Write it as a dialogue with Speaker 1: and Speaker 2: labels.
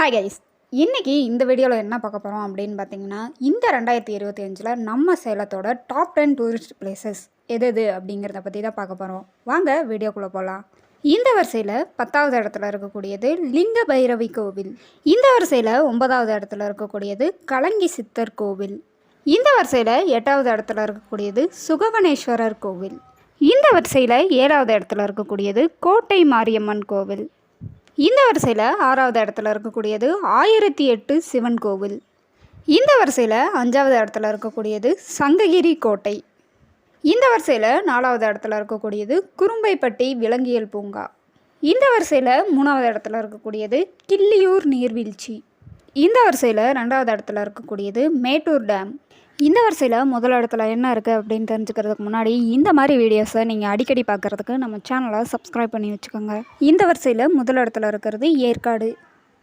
Speaker 1: Hi guys இன்றைக்கி இந்த வீடியோவில் என்ன பார்க்க போகிறோம் அப்படின்னு பார்த்தீங்கன்னா இந்த ரெண்டாயிரத்தி இருபத்தி அஞ்சில் நம்ம சேலத்தோட டாப் டென் டூரிஸ்ட் பிளேசஸ் எது எது அப்படிங்கிறத பற்றி தான் பார்க்க போகிறோம் வாங்க வீடியோக்குள்ளே போகலாம் இந்த வரிசையில் பத்தாவது இடத்துல இருக்கக்கூடியது லிங்க பைரவி கோவில். இந்த வரிசையில் ஒன்பதாவது இடத்துல இருக்கக்கூடியது கலங்கி சித்தர் கோவில். இந்த வரிசையில் எட்டாவது இடத்துல இருக்கக்கூடியது சுகவனேஸ்வரர் கோவில். இந்த வரிசையில் ஏழாவது இடத்துல இருக்கக்கூடியது கோட்டை மாரியம்மன் கோவில். இந்த வரிசையில் ஆறாவது இடத்துல இருக்கக்கூடியது ஆயிரத்தி எட்டு சிவன் கோவில். இந்த வரிசையில் அஞ்சாவது இடத்துல இருக்கக்கூடியது சங்ககிரி கோட்டை. இந்த வரிசையில் நாலாவது இடத்துல இருக்கக்கூடியது குறும்பைப்பட்டி விலங்கியல் பூங்கா. இந்த வரிசையில் மூணாவது இடத்துல இருக்கக்கூடியது கிள்ளியூர் நீர்வீழ்ச்சி. இந்த வரிசையில் ரெண்டாவது இடத்துல இருக்கக்கூடியது மேட்டூர் டேம். இந்த வரிசையில் முதல் இடத்துல என்ன இருக்குது அப்படின்னு தெரிஞ்சுக்கிறதுக்கு முன்னாடி இந்த மாதிரி வீடியோஸை நீங்கள் அடிக்கடி பார்க்குறதுக்கு நம்ம சேனலை சப்ஸ்கிரைப் பண்ணி வச்சுக்கோங்க. இந்த வரிசையில் முதல் இடத்துல இருக்கிறது ஏற்காடு.